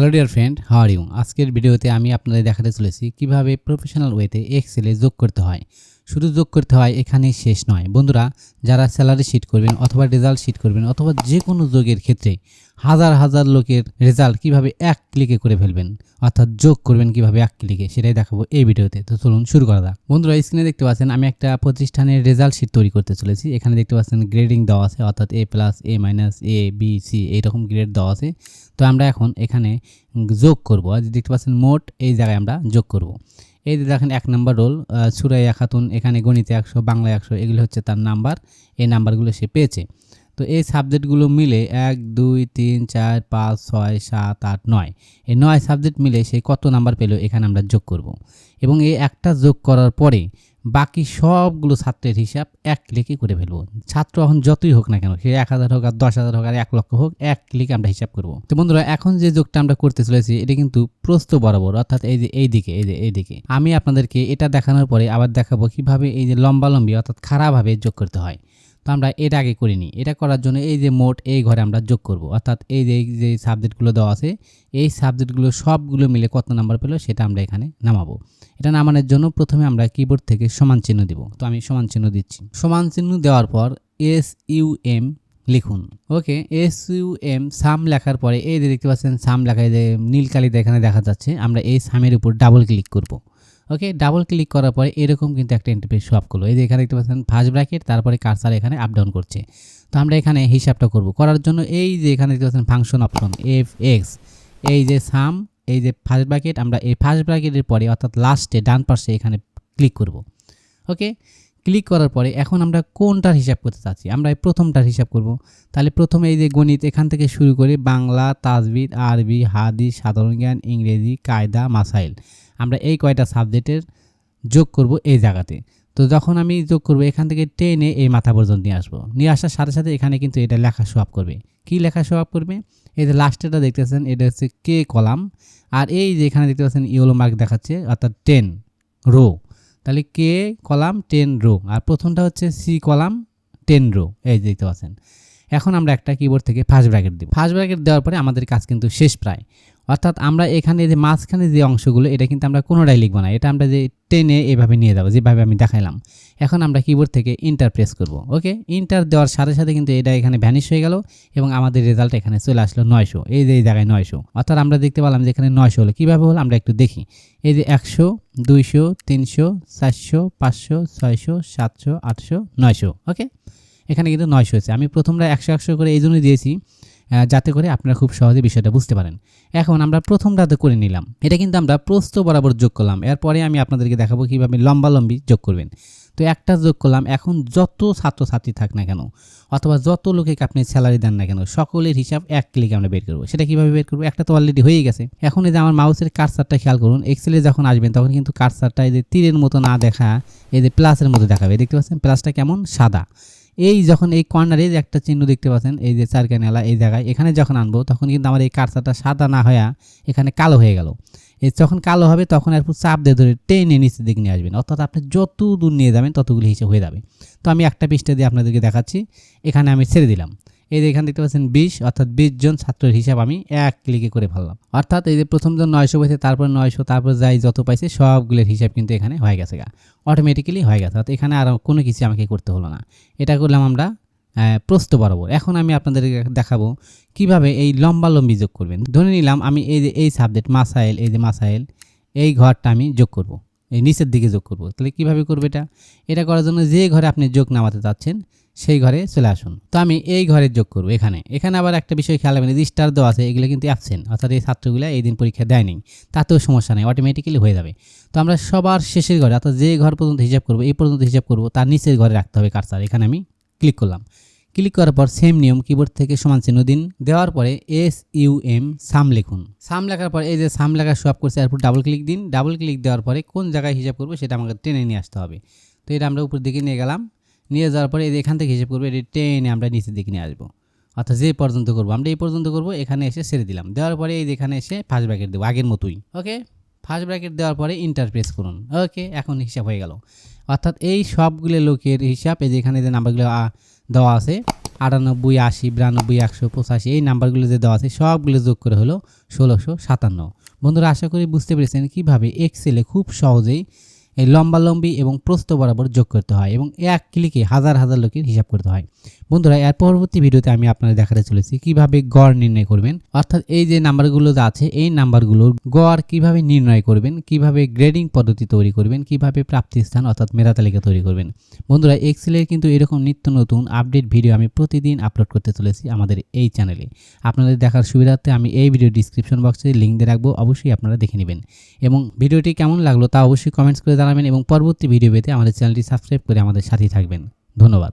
Hello dear friend how are you আজকের ভিডিওতে আমি আপনাদের দেখাতে চলেছি কীভাবে প্রফেশনাল ওয়েতে এক্সেলে যোগ করতে হয়। শুধু যোগ করতে হয় এখানে শেষ নয়। বন্ধুরা, যারা স্যালারি শিট করবেন অথবা রেজাল্ট শিট করবেন অথবা যে কোনো যোগের ক্ষেত্রে হাজার হাজার লোকের রেজাল্ট কীভাবে এক ক্লিকে করে ফেলবেন, অর্থাৎ যোগ করবেন কীভাবে এক ক্লিকে সেটাই দেখাবো এই ভিডিওতে। তো চলুন শুরু করা যাক। বন্ধুরা স্ক্রিনে দেখতে পাচ্ছেন, আমি একটা প্রতিষ্ঠানের রেজাল্ট শিট তৈরি করতে চলেছি। এখানে দেখতে পাচ্ছেন গ্রেডিং দেওয়া আছে, অর্থাৎ A plus A minus A B C এইরকম গ্রেড দেওয়া আছে। তো আমরা এখন এখানে যোগ করব। আর দেখতে পাচ্ছেন, মোট এই জায়গায় আমরা যোগ করব। এই যে দেখেন এক নাম্বার রোল সুরাই খাতুন, এখানে গণিতে একশো, বাংলা একশো, এগুলো হচ্ছে তার নাম্বার। এই নাম্বারগুলো সে পেয়েছে। তো এই সাবজেক্টগুলো মিলে এক, দুই, তিন, চার, পাঁচ, ছয়, সাত, আট, নয়। এই নয় সাবজেক্ট মিলে সে কত নাম্বার পেল এখানে আমরা যোগ করব। এবং এই একটা যোগ করার পরে বাকি সবগুলো ছাত্রের হিসাব এক ক্লিকে করে ফেলব। ছাত্র এখন যতই হোক না কেন, সে এক হাজার হোক আর দশ হাজার হোক আর এক লক্ষ হোক, এক ক্লিকে আমরা হিসাব করব। তো বন্ধুরা, এখন যে যোগটা আমরা করতে চলেছি, এটা কিন্তু প্রস্ত বরাবর, অর্থাৎ এই যে এই দিকে, এই যে এই দিকে। আমি আপনাদেরকে এটা দেখানোর পরে আবার দেখাবো কীভাবে এই যে লম্বালম্বি, অর্থাৎ খারাপভাবে যোগ করতে হয়। তো আমরা এটা আগে করিনি। এটা করার জন্য এই যে মোট এই ঘরে আমরা যোগ করব। অর্থাৎ এই যে যে সাবজেক্টগুলো দেওয়া আছে, এই সাবজেক্টগুলো সবগুলো মিলে কত নাম্বার পেল সেটা আমরা এখানে নামাবো। এটা নামানোর জন্য প্রথমে আমরা কিবোর্ড থেকে সমান চিহ্ন দিব। তো আমি সমান চিহ্ন দিচ্ছি। সমান চিহ্ন দেওয়ার পর এস ইউ এম লিখুন। Okay S U M sum লেখার পরে এই যে দেখতে পাচ্ছেন সাম লেখায় যে নীল এখানে দেখা যাচ্ছে, আমরা এই সামের উপর ডাবল ক্লিক করব। ওকে ডাবল ক্লিক করার পরে এরকম কিন্তু একটা ইন্টারফেস শো আপ করল। এই যে এখানে দেখতে পাচ্ছেন ফার্স্ট ব্র্যাকেট তারপরে কারসার এখানে আপ ডাউন করছে। তো আমরা এখানে হিসাবটা করব। করার জন্য এই যে এখানে দেখতে পাচ্ছেন ফাংশন অপশন এফ এক্স এই যে সাম এই যে ফার্স্ট ব্র্যাকেট আমরা এই ফার্স্ট ব্র্যাকেটের পরে অর্থাৎ লাস্টে ডান পাশে এখানে ক্লিক করব। ওকে ক্লিক করার পরে এখন আমরা কোনটার হিসাব করতে চাচ্ছি? আমরা এই প্রথমটার হিসাব করব। তাহলে প্রথমে এই যে গণিত, এখান থেকে শুরু করে বাংলা, তাজবিদ, আরবি, হাদিস, সাধারণ জ্ঞান, ইংরেজি, কায়দা, মাসাইল। আমরা এই কয়টা সাবজেক্টের যোগ করব এই জায়গাতে। তো যখন আমি যোগ করব, এখান থেকে টেনে এই মাথা পর্যন্ত নিয়ে আসব। নিয়ে আসার সাথে সাথে এখানে কিন্তু এটা লেখা সোয়াপ করবে। কি লেখা সোয়াপ করবে? এই যে লাস্টেটা দেখতেছেন, এটা হচ্ছে কে কলাম। আর এই যে এখানে দেখতে পাচ্ছেন ইয়েলো মার্ক দেখাচ্ছে, অর্থাৎ টেন রো তাহলে কে কলাম টেন রো আর প্রথমটা হচ্ছে সি কলাম টেন রো এই যে দেখতে পাচ্ছেন। এখন আমরা একটা কিবোর্ড থেকে ফার্স্ট ব্র্যাকেট দিব। ফার্স্ট ব্র্যাকেট দেওয়ার পরে আমাদের কাজ কিন্তু শেষ প্রায়। অর্থাৎ আমরা এখানে যে মাঝখানে যে অংশগুলো, এটা কিন্তু আমরা কোনোটাই লিখব না। এটা আমরা যে টেনে এভাবে নিয়ে যাব, যেভাবে আমি দেখাইলাম। এখন আমরা কিবোর্ড থেকে ইন্টার প্রেস করব ওকে ইন্টার দেওয়ার সাথে সাথে কিন্তু এটা এখানে ভ্যানিশ হয়ে গেল এবং আমাদের রেজাল্ট এখানে চলে আসলো নয়শো। এই যে এই জায়গায় নয়শো। অর্থাৎ আমরা দেখতে পেলাম যে এখানে নয়শো হলো। কীভাবে হলো? আমরা একটু দেখি। এই যে একশো, দুইশো, তিনশো, চারশো, পাঁচশো, ছয়শো, সাতশো, আটশো, নয়শো ওকে এখানে কিন্তু নয়শো হয়েছে। আমি প্রথমটা একশো একশো করে এই জন্যই দিয়েছি যাতে করে আপনারা খুব সহজে বিষয়টা বুঝতে পারেন। এখন আমরা প্রথমটাতে করে নিলাম। এটা কিন্তু আমরা প্রস্ত বরাবর যোগ করলাম। এরপরে আমি আপনাদেরকে দেখাবো কীভাবে লম্বালম্বি যোগ করবেন। তো একটা যোগ করলাম, এখন যত ছাত্রছাত্রী থাক না কেন, অথবা যত লোকে আপনি স্যালারি দেন না কেন, সকলের হিসাব এক ক্লিকে আমরা বের করব। সেটা কীভাবে বের করব? একটা তো অলরেডি হয়ে গেছে। এখন এই যে আমার মাউসের কারসারটা খেয়াল করুন এক্সেলে যখন আসবেন, তখন কিন্তু কারসারটা এই যে তীরের মতো না দেখা, এই যে প্লাসের মতো দেখাবে। দেখতে পাচ্ছেন? প্লাসটা কেমন? সাদা। এই যখন এই কর্নারে যে একটা চিহ্ন দেখতে পাচ্ছেন, এই যে চারকানেলা এই জায়গায়, এখানে যখন আনব, তখন কিন্তু আমার এই কারসাটা সাদা না হয়ে এখানে কালো হয়ে গেল। এই যখন কালো হবে, তখন এরপর চাপ দিয়ে ধরে টেনে নিচের দিকে নিয়ে আসবেন। অর্থাৎ আপনি যত দূর নিয়ে যাবেন, ততগুলি হিসেবে হয়ে যাবে। তো আমি একটা পৃষ্ঠা দিয়ে আপনাদেরকে দেখাচ্ছি। এখানে আমি ছেড়ে দিলাম। এই যে এখানে দেখতে পাচ্ছেন বিশ, অর্থাৎ বিশ জন ছাত্রের হিসাব আমি এক ক্লিকে করে ফেললাম। অর্থাৎ এই যে প্রথম জন নয়শো পাইছে, তারপর নয়শো, তারপর যাই যত পাইছে, সবগুলোর হিসাব কিন্তু এখানে হয়ে গেছে গা। অটোমেটিক্যালি হয়ে গেছে, অর্থাৎ এখানে আর কোনো কিছু আমাকে করতে হলো না। এটা করলাম আমরা প্রস্ত বরাবর। এখন আমি আপনাদের দেখাবো কীভাবে এই লম্বা লম্বি যোগ করবেন। ধরে নিলাম আমি এই যে এই সাবজেক্ট মাসাইল, এই যে মাসাইল, এই ঘরটা আমি যোগ করব। এই নিচের দিকে যোগ করব। তাহলে কীভাবে করবে এটা? এটা করার জন্য যে ঘরে আপনি যোগ নামাতে চাচ্ছেন, সেই ঘরে চলে আসুন। তো আমি এই ঘরে যোগ করব এখানে। এখানে আবার একটা বিষয় খেয়াল রাখবেন যে স্টার দেওয়া আছে, এগুলো কিন্তু অ্যাবসেন্ট অর্থাৎ এই ছাত্রগুলো এই দিন পরীক্ষা দেয়নি তাতেও সমস্যা নেই অটোমেটিক্যালি হয়ে যাবে। তো আমরা সবার শেষের ঘরে, অর্থাৎ যে ঘর পর্যন্ত হিসাব করব, এই পর্যন্ত হিসাব করব, তার নিচের ঘরে রাখতে হবে কারসার এখানে আমি ক্লিক করলাম। ক্লিক করার পর সেম নিয়ম কিবোর্ড থেকে সমান চিহ্ন দিন। দেওয়ার পরে এস ইউ এম সাম লিখুন। সাম লেখার পর এই যে সাম লেখা সোয়াপ করছে, এরপর ডাবল ক্লিক দিন। ডাবল ক্লিক দেওয়ার পরে কোন জায়গায় হিসাব করব সেটা আমাকে টেনে নিয়ে আসতে হবে। তো এটা আমরা উপর দিকে নিয়ে গেলাম। নিয়ে যাওয়ার পরে এখান থেকে হিসাব করব, এটি টেনে আমরা নিচের দিকে নিয়ে আসব। অর্থাৎ যে পর্যন্ত করব, আমরা এই পর্যন্ত করব, এখানে এসে ছেড়ে দিলাম। দেওয়ার পরে এই এখানে এসে ফার্স্ট ব্র্যাকেট দেবো, আগের মতোই। ওকে ফার্স্ট ব্র্যাকেট দেওয়ার পরে ইন্টার প্রেস করুন। ওকে এখন হিসাব হয়ে গেল। অর্থাৎ এই সবগুলো লোকের হিসাব, এই যে এখানে যে নাম্বারগুলো দেওয়া আছে। আটানব্বই, আশি, বিরানব্বই, একশো, পঁচাশি, এই নাম্বারগুলো যে দেওয়া আছে, সবগুলো যোগ করে হলো ষোলোশো সাতান্ন। বন্ধুরা, আশা করি বুঝতে পেরেছেন কীভাবে এক্সেলে খুব সহজেই এই লম্বালম্বি এবং প্রস্থ বরাবর যোগ করতে হয় এবং এক ক্লিকে হাজার হাজার লোকের হিসাব করতে হয়। বন্ধুরা, এর পরবর্তী ভিডিওতে আমি আপনাদের দেখাতে চলেছি কীভাবে গড় নির্ণয় করবেন। অর্থাৎ এই যে নাম্বারগুলো আছে, এই নাম্বারগুলোর গড় কীভাবে নির্ণয় করবেন, কীভাবে গ্রেডিং পদ্ধতি তৈরি করবেন, কীভাবে প্রাপ্তি স্থান অর্থাৎ মেধা তালিকা তৈরি করবেন। বন্ধুরা এক্সেলের কিন্তু এরকম নিত্য নতুন আপডেট ভিডিও আমি প্রতিদিন আপলোড করতে চলেছি আমাদের এই চ্যানেলে আপনাদের দেখার সুবিধার্থে আমি এই ভিডিও ডিসক্রিপশন বক্সে লিঙ্ক দিয়ে রাখব, অবশ্যই আপনারা দেখে নেবেন। এবং ভিডিওটি কেমন লাগল তা অবশ্যই কমেন্টস করে জানাবেন এবং পরবর্তী ভিডিও পেতে আমাদের চ্যানেলটি সাবস্ক্রাইব করে আমাদের সাথেই থাকবেন। ধন্যবাদ।